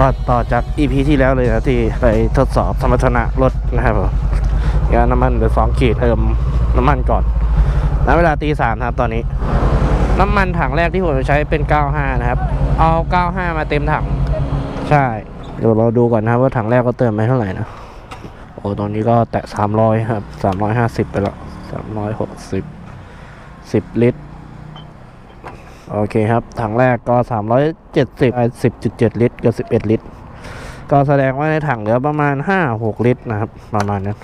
ก็ต่อจาก EP ที่แล้วเลยนะที่ไปทดสอบสมรรถนะรถนะครับผมยาน้ำมันเหลือสองขีดเติมน้ำมันก่อนณเวลาตีสามครับตอนนี้ น้ำมันถังแรกที่ผมใช้เป็น 95 นะครับ เอา 95 มาเต็มถัง ใช่ เดี๋ยวเราดูก่อนนะครับว่าถังแรกก็เติมไปเท่าไหร่นะ โอ้ตอนนี้ก็แตะ 300 ครับ 350 ไปแล้ว 360 10 ลิตร โอเคครับ ถังแรกก็ 370 10.7 ลิตรกับ 11 ลิตร ก็แสดงว่าในถังเหลือประมาณ 5-6 ลิตรนะครับ ประมาณนั้น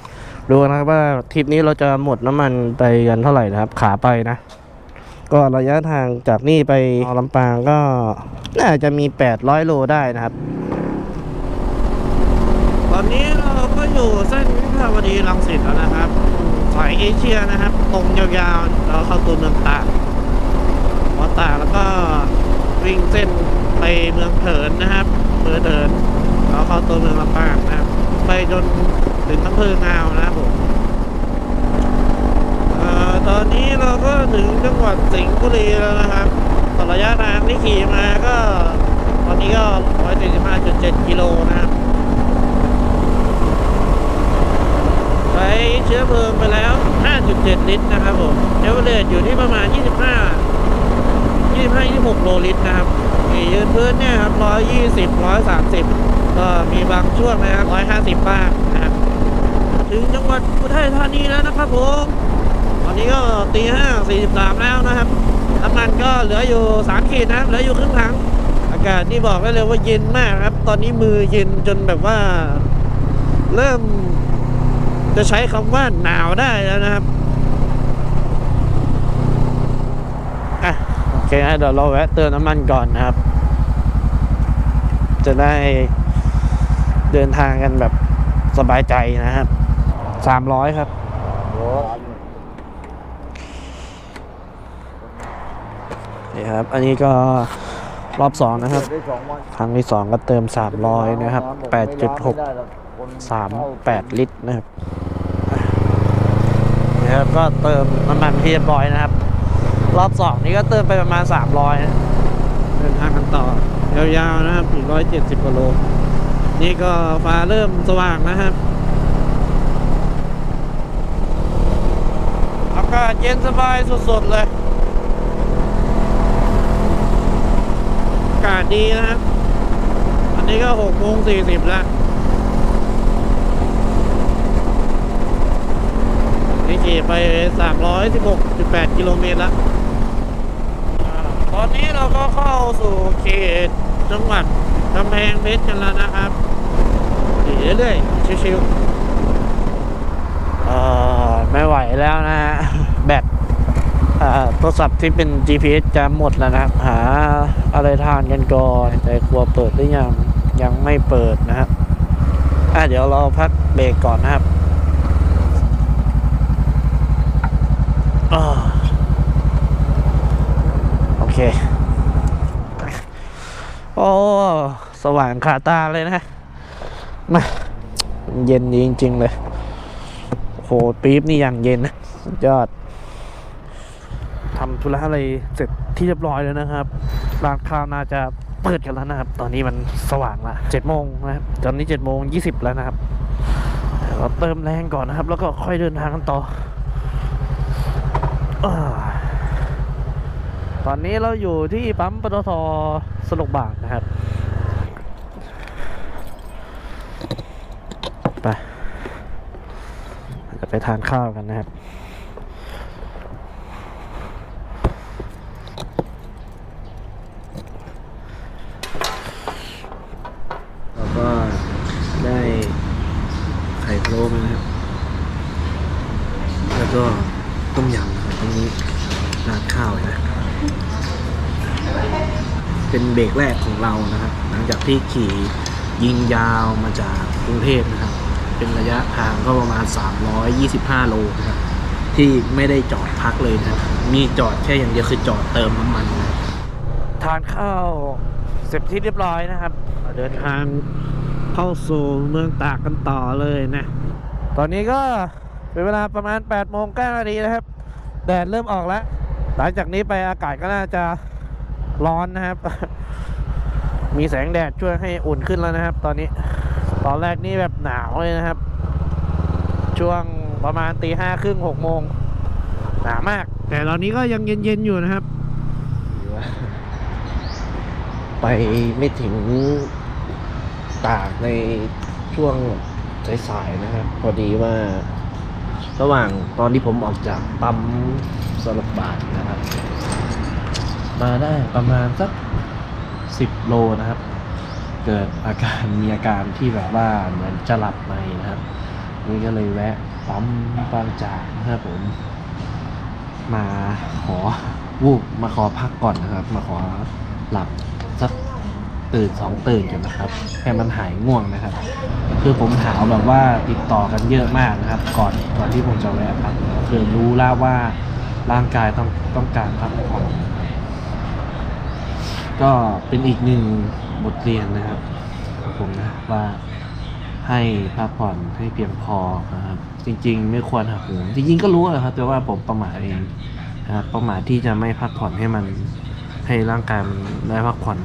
ดูนะครับว่าทริปนี้เราจะหมดน้ำมันไปกันเท่าไหร่นะครับ ขาไปนะ ก็ระยะทางจากนี่ไปลำปางก็น่าจะมี 800 โลได้นะครับ ตอนนี้เราก็อยู่เส้นวิภาวดีรังสิตแล้วนะครับ สายเอเชียนะครับ ตรงยาวๆเราเข้าตัวเมืองตาก พอตากแล้วก็วิ่งเส้นไปเมืองเถินนะครับเมืองเถินเราเข้าตัวเมืองลำปางนะครับ ไปจนถึงอำเภองาวนะครับผมอตอนนี้เราก็ถึงจังหวัดสิงห์บุรีแล้วนะครับตระยะทางที่ขี่มาก็ ตอนนี้ก็ 175.7 กิโลนะครับใช้เชื้อเพลิงไปแล้ว 5.7 ลิตรนะครับผมเอเวอเรจอยู่ที่ประมาณ 25 25 26โลลิตรนะครับขี่ยืนพื้นเนี่ยครับ120 130ก็มีบางช่วงนะครับ150บ้างนะครับถึงจังหวัดอุทัยธานีแล้วนะครับผมตอนนี้ก็ตีห้าสี่สิบสามแล้วนะครับน้ำมันก็เหลืออยู่สามขีดนะครับเหลืออยู่ครึ่งถัง อากาศนี่บอกได้เลยว่าเย็นมากครับ ตอนนี้มือเย็นจนแบบว่า เริ่มจะใช้คำว่าหนาวได้แล้วนะครับอะ เคนะเดี๋ยวเราแวะเติมน้ำมันก่อนนะครับ จะได้เดินทางกันแบบสบายใจนะครับสามร้อยครับนี่ครับ อันนี้ก็รอบสองนะครับ ครั้งที่สองก็เติม300นะครับ8.6 38ลิตรนะครับนี่ครับก็เติมน้ำมันที่เรียบร้อยนะครับ รอบสองนี้ก็เติมไปประมาณ 300นะเดินทางกันต่อยาวๆนะครับอีก170กิโล นี่ก็ฟ้าเริ่มสว่างนะครับอากาศเย็นสบายสุดๆเลยอากาศดีนะครับ อันนี้ก็หกโมงสี่สิบแล้วนี่ขี่ไปสามร้อยสิบหกจุดแปดกิโลเมตรแล้วอ่า ตอนนี้เราก็เข้าสู่เขตจังหวัดกำแพงเพชรกันแล้วนะครับขี่เรื่อยๆชิวๆเอ่อไม่ไหวแล้วนะฮะแบตอ่าโทรศัพท์ที่เป็น GPS จะหมดแล้วนะครับ หาอะไรทานกันก่อนแต่กลัวเปิดหรือยังยังไม่เปิดนะครับอะเดี๋ยวเราพักเบรกก่อนนะครับอ่าโอ เค โอ้ สว่างขาตาเลยนะ มา เย็นดีจริง ๆ เลย โหปี๊บนี่อย่างเย็นนะยอดทำธุระอะไรเสร็จที่เรียบร้อยแล้วนะครับ ร้านข้าวน่าจะเปิดกันแล้วนะครับ ตอนนี้มันสว่างละเจ็ดโมงนะครับ ตอนนี้เจ็ดโมงยี่สิบแล้วนะครับเราเติมแรงก่อนนะครับ แล้วก็ค่อยเดินทางกันต่ออ ตอนนี้เราอยู่ที่ปั๊มปตทสลกบาทนะครับ ไปจะไปทานข้าวกันนะครับ เราก็ได้ไข่พะโล้มานะครับ แล้วก็ต้มยำนะครับตรงนี้ราดข้าวนะ เป็นเบรกแรกของเรานะครับ หลังจากที่ขี่ยิงยาวมาจากกรุงเทพนะครับ เป็นระยะทางก็ประมาณ 325 โลนะครับ ที่ไม่ได้จอดพักเลยนะครับ มีจอดแค่อย่างเดียวคือจอดเติมน้ำมันนะทานข้าวเสร็จที่เรียบร้อยนะครับ เดินทางเข้าสู่เมืองตากกันต่อเลยนะ ตอนนี้ก็เป็นเวลาประมาณ8โมง9นาทีนะครับ แดดเริ่มออกแล้ว หลังจากนี้ไปอากาศก็น่าจะ ร้อนนะครับ มีแสงแดดช่วยให้อุ่นขึ้นแล้วนะครับ ตอนนี้ ตอนแรกนี่แบบหนาวเลยนะครับ ช่วงประมาณตีห้าครึ่งหกโมงหนาวมาก แต่ตอนนี้ก็ยังเย็นๆอยู่นะครับ ไปไม่ถึงตากในช่วงสายๆนะครับ พอดีว่า ระหว่างตอนที่ผมออกจากปั๊มสลับบาทนะครับ มาได้ประมาณสักสิบโลนะครับ เกิดอาการมีอาการที่แบบว่าเหมือนจะหลับในนะครับ นี่ก็เลยแวะปั๊มบางจากนะครับผม มาขอวูบมาขอพักก่อนนะครับ มาขอหลับสักตื่นสองตื่นกันนะครับให้มันหายง่วงนะครับ คือผมหาวแบบว่าติดต่อกันเยอะมากนะครับ ก่อนก่อนที่ผมจะแวะพักคือรู้แล้วว่าร่างกายต้องต้องการพักผ่อนนะครับ ก็เป็นอีกหนึ่งบทเรียนนะครับของผมนะว่าให้พักผ่อนให้เพียงพอนะครับจริง ๆ ไม่ควรหักโหมจริงๆก็รู้นะครับ แต่ว่าผมประมาทเองนะครับประมาทที่จะไม่พักผ่อนให้มันให้ร่างกายมันได้พักผ่อน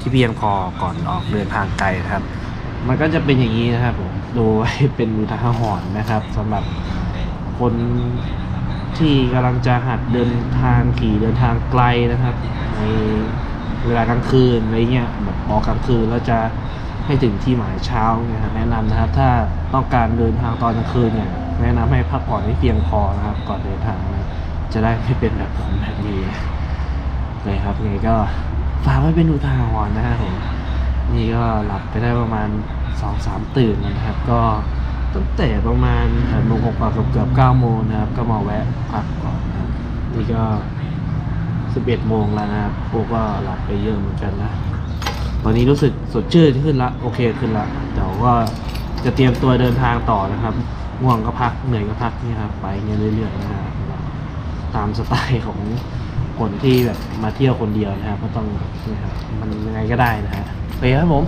ที่เพียงพอก่อนออกเดินทางไกลนะครับ มันก็จะเป็นอย่างนี้นะครับผมดูไว้เป็นอุทาหรณ์นะครับสำหรับคนที่กำลังจะหัดเดินทางขี่เดินทางไกลนะครับใน เวลากลางคืนอะไรเงี้ยแบบออกกลางคืนแล้วจะให้ถึงที่หมายเช้าเนี่ยครับแนะนำนะครับ ถ้าต้องการเดินทางตอนกลางคืนเนี่ยแนะนำให้พักผ่อนให้เพียงพอนะครับ ก่อนเดินทางนะจะได้ไม่เป็นแบบผมแบบนี้นะเลยครับไงก็ฝากไว้เป็นอุทาหรณ์นะครับผมนี่ก็หลับไปได้ประมาณสองสามตื่นนะครับ ก็ตั้งแต่ประมาณโมงกว่าเกือบเกือบเก้าโมงนะครับ ก็มาแวะพักก่อนนะครับนี่ก็ สิบเอ็ดโมงแล้วนะครับพวกก็หลับไปเยอะเหมือนกันนะ ตอนนี้รู้สึกสดชื่นขึ้นละ โอเคขึ้นละ เดี๋ยวก็จะเตรียมตัวเดินทางต่อนะครับ ง่วงก็พัก เหนื่อยก็พักนี่ครับ ไปเงี้ยเรื่อยๆนะครับตามสไตล์ของคนที่แบบมาเที่ยวคนเดียวนะครับ ก็ต้องนะครับมันยังไงก็ได้นะฮะไปครับผม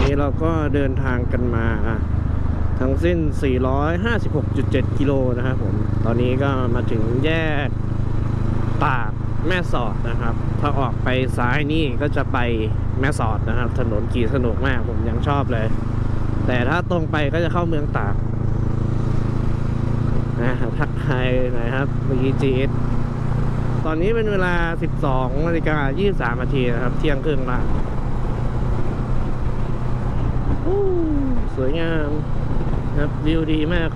นี่เราก็เดินทางกันมาทั้งสิ้น 456.7 กิโลนะครับผม ตอนนี้ก็มาถึงแยก ตากแม่สอดนะครับ ถ้าออกไปซ้ายนี่ก็จะไปแม่สอดนะครับ ถนนขี่สนุกมากผมยังชอบเลย แต่ถ้าตรงไปก็จะเข้าเมืองตากนะทักทายหน่อยครับเมื่อกี้ GS ตอนนี้เป็นเวลา 12นาฬิกา23นาทีนะครับ เที่ยงครึ่งละสวยงามนะครับวิวดีมาก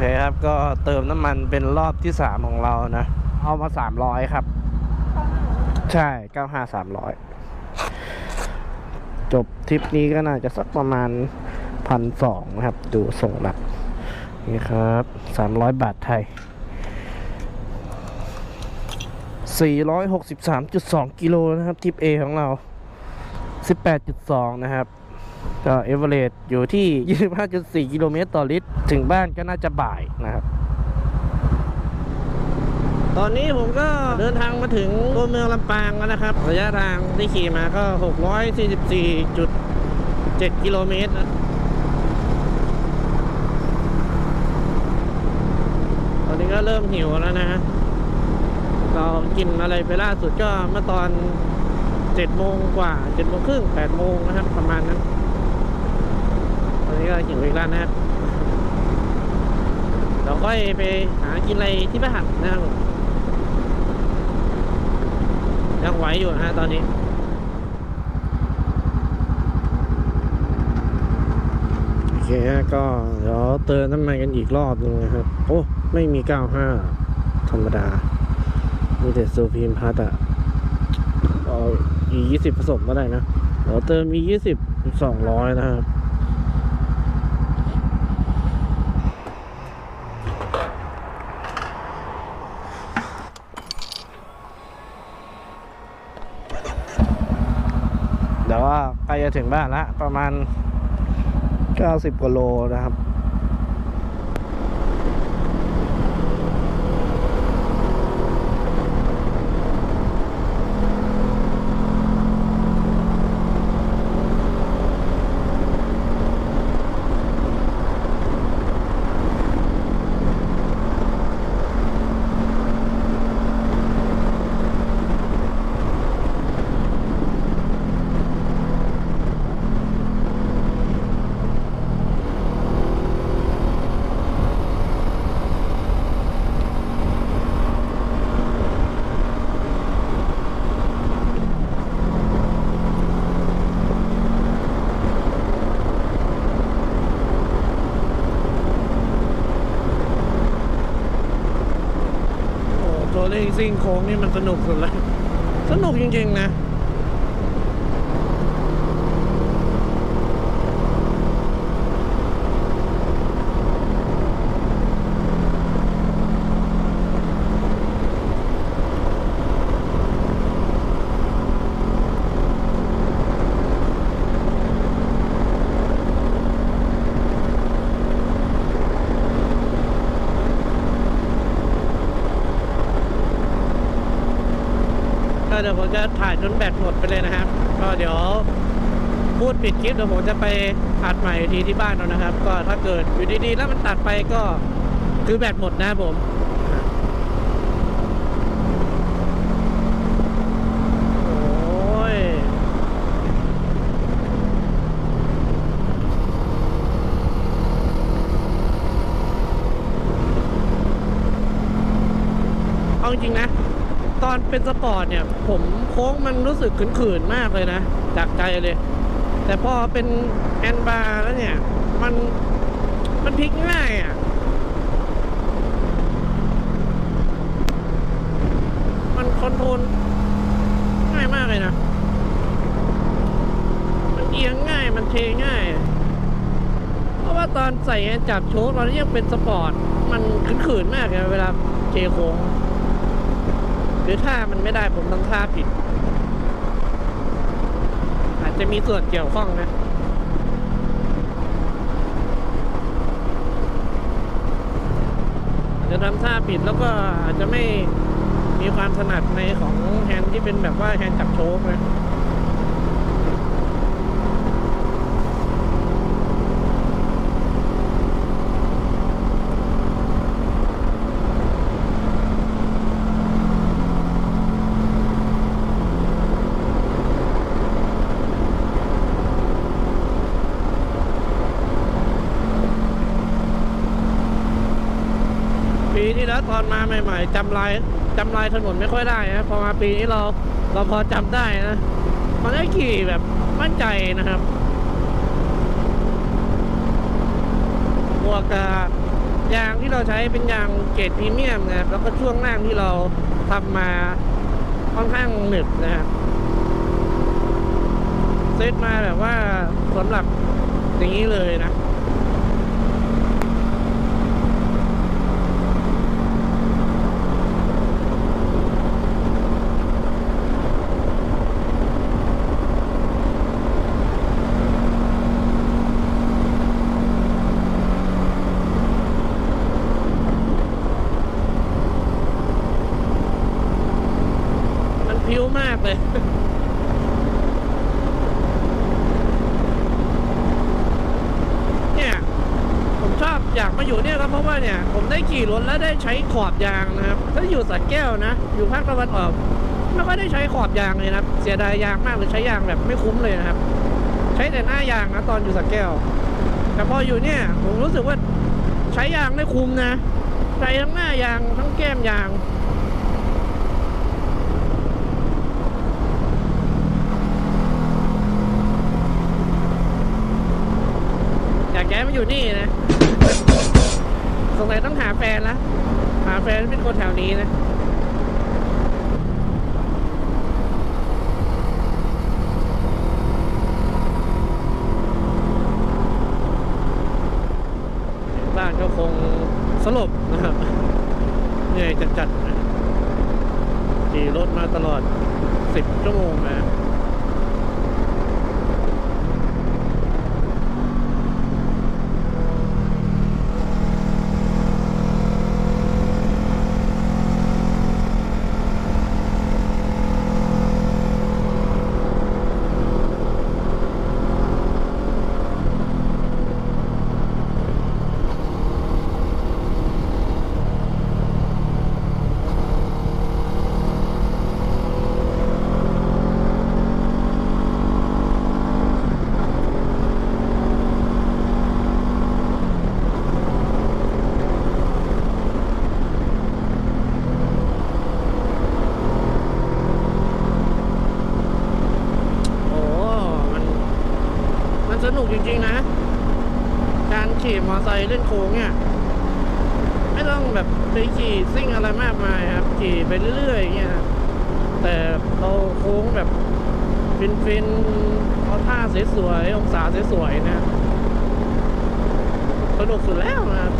เคครับ ก็เติมน้ำมันเป็นรอบที่สามของเรานะ เอามาสามร้อยครับ ใช่เก้าห้าสามร้อยจบทริปนี้ก็น่าจะสักประมาณพันสองนะครับ ดูส่งหลักนี่ครับสามร้อยบาทไทยสี่ร้อยหกสิบสามจุดสองกิโลนะครับทริป A ของเราสิบแปดจุดสองนะครับ ก็เอเวอเรสต์อยู่ที่ยี่สิบห้าจุดสี่กิโลเมตรต่อลิตร ถึงบ้านก็น่าจะบ่ายนะครับ ตอนนี้ผมก็เดินทางมาถึงตัวเมืองลำปางแล้วนะครับ ระยะทางที่ขี่มาก็ 644.7 กิโลเมตรตอนนี้ก็เริ่มหิวแล้วนะฮะเรากินอะไรไปล่าสุดก็เมื่อตอนเจ็ดโมงกว่าเจ็ดโมงครึ่งแปดโมงนะครับประมาณนั้น นี้ก็หิวอีกแล้วนะครับเราก็ไปหากินอะไรที่บ้านนะครับผมยังไหวอยู่นะฮะตอนนี้โอเคฮะก็เดี๋ยวเติมน้ำมันกันอีกรอบนึงนะครับ โอ้ไม่มี 95 ธรรมดา มีแต่ซูพีมพัทอะเอาอียี่สิบผสมก็ได้นะเดี๋ยวเติมมียี่สิบสองร้อยนะครับ เดี๋ยวว่าใกล้ จะถึงบ้านละประมาณ 90กว่าโลนะครับ อ้ ซิ่งโค้งนี่มันสนุกสุดเลย สนุกจริงๆนะ เดี๋ยวผมจะถ่ายจนแบตหมดไปเลยนะครับ ก็เดี๋ยวพูดปิดคลิปเดี๋ยวผมจะไปอัดใหม่ทีที่บ้านเอานะครับ ก็ถ้าเกิดอยู่ดีๆแล้วมันตัดไปก็คือแบตหมดนะผมโอ้ยเอาจริงนะ ตอนเป็นสปอร์ตเนี่ย ผมโค้งมันรู้สึกขืนๆมากเลยนะจากใจเลย แต่พอเป็นแอนบาร์แล้วเนี่ย มันมันพลิกง่ายอะ มันคอนโทรลง่ายมากเลยนะ มันเอียงง่ายมันเทง่าย เพราะว่าตอนใส่จับโชคตอนที่ยังเป็นสปอร์ต มันขืนๆมากเลยเวลาเทโค้ง รือถ้ามันไม่ได้ผมต้องท่าผิด อาจจะมีส่วนเกี่ยวข้องนะอาจจะทำท่าผิดแล้วก็อาจจะไม่มีความถนัดในของแฮนด์ที่เป็นแบบว่าแฮนด์จับโชคนะ ปีที่ แล้วตอนมาใหม่ ๆจำลายจำลายถนนไม่ค่อยได้นะพอมาปีนี้เราเราพอจำได้นะมันได้ขี่แบบมั่นใจนะครับบวกกับยางที่เราใช้เป็นยางเกรดพรีเมียมนะครับแล้วก็ช่วงล่างที่เราทำมาค่อนข้างหนึบนะครับเซตมาแบบว่าสำหรับอย่างนี้เลยนะ มันพิ้วมากเลย เนี่ย ผมชอบอยากมาอยู่เนี่ยก็เพราะว่าเนี่ย ผมได้ ขี่รถแล้วได้ใช้ขอบยางนะครับถ้าอยู่สักแก้วนะ อยู่ภาคตะวันออกไม่ค่อยได้ใช้ขอบยางเลยนะครับ เสียดายยางมากเลยใช้ยางแบบไม่คุ้มเลยนะครับ ใช้แต่หน้ายางนะตอนอยู่สักแก้ว แต่พออยู่เนี่ยผมรู้สึกว่าใช้ยางได้คุ้มนะใช้ทั้งหน้ายางทั้งแก้มยางอยากย้ายมาอยู่นี่นะ สงสัยต้องหาแฟนละหาแฟนที่เป็นคนแถวนี้นะ บ้านก็คงสลบนะครับ เหนื่อยจัดๆนะขี่รถมาตลอด 10 ชั่วโมงนะ โอ้ มัน มันสนุกจริงๆนะ การ ขี่มอเตอร์ไซค์เล่นโค้งเนี่ยไอไม่ต้องแบบไปขี่ซิ่งอะไรมากมายครับ ขี่ไปเรื่อยๆอย่างเงี้ยครับแต่เราโค้งแบบฟินๆเอาท่าสวยๆองศาสวยๆนะสนุกสุดแล้วนะครับ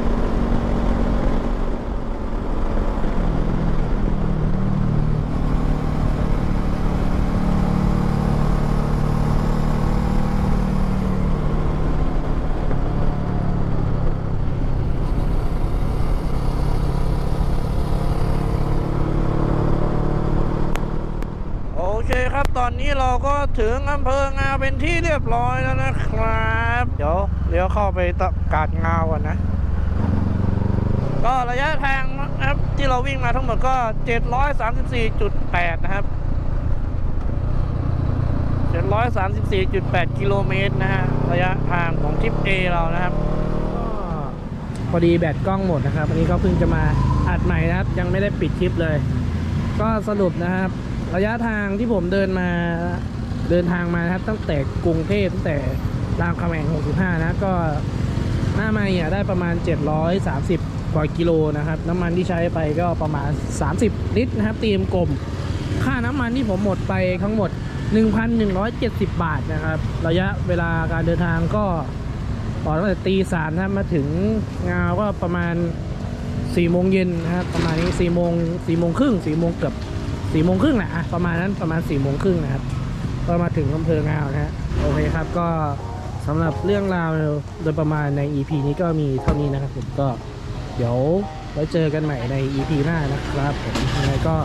โอเคครับ ตอนนี้เราก็ถึงอำเภองาเป็นที่เรียบร้อยแล้วนะครับ เดี๋ยวเดี๋ยวเข้าไปตะกาดงาก่อนนะ ก็ระยะทางนะครับที่เราวิ่งมาทั้งหมดก็ 734.8 นะครับ 734.8 กิโลเมตรนะฮะ ระยะทางของทริป A เรานะครับก็พอดีแบตกล้องหมดนะครับ อันนี้ก็เพิ่งจะมาอัดใหม่นะครับ ยังไม่ได้ปิดคลิปเลย ก็สรุปนะครับ ระยะทางที่ผมเดินมาเดินทางมานะครับ ตั้งแต่กรุงเทพตั้งแต่รามคำแหง65 นะ ก็หน้าไม่อะได้ประมาณ 730 กว่ากิโลนะครับ น้ำมันที่ใช้ไปก็ประมาณ 30 ลิตรนะครับเตรียมกลม ค่าน้ำมันที่ผมหมดไปทั้งหมด 1,170 บาทนะครับ ระยะเวลาการเดินทางก็ออตั้งแต่ตีสามนะมาถึงงานก็ประมาณสี่โมงเย็นนะครับประมาณนี้สี่โมงสี่โมงครึ่งสี่โมงเกือบ สี่โมงครึ่งแหละอะประมาณนั้นประมาณสี่โมงครึ่งนะครับก็มาถึงอำเภองาวนะฮะโอเคครับก็สำหรับเรื่องราวโดยประมาณใน EP นี้ก็มีเท่านี้นะครับผมก็เดี๋ยวไว้เจอกันใหม่ใน EP หน้านะครับผมยังไงก็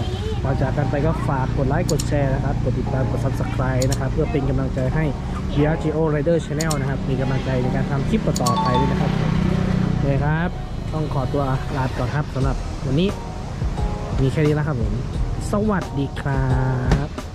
ก่อจากกันไปก็ฝากกดไลค์กดแชร์นะครับ กดติดตามกด subscribe นะครับ เพื่อเป็นกำลังใจให้ v r g o Rider Channel นะครับ มีกำลังใจในการทำคลิปต่อไปด้วยนะครับโอเคครับ ต้องขอตัวลาไปก่อนครับสำหรับวันนี้มีแค่นี้แล้วครับผม สวัสดีครับ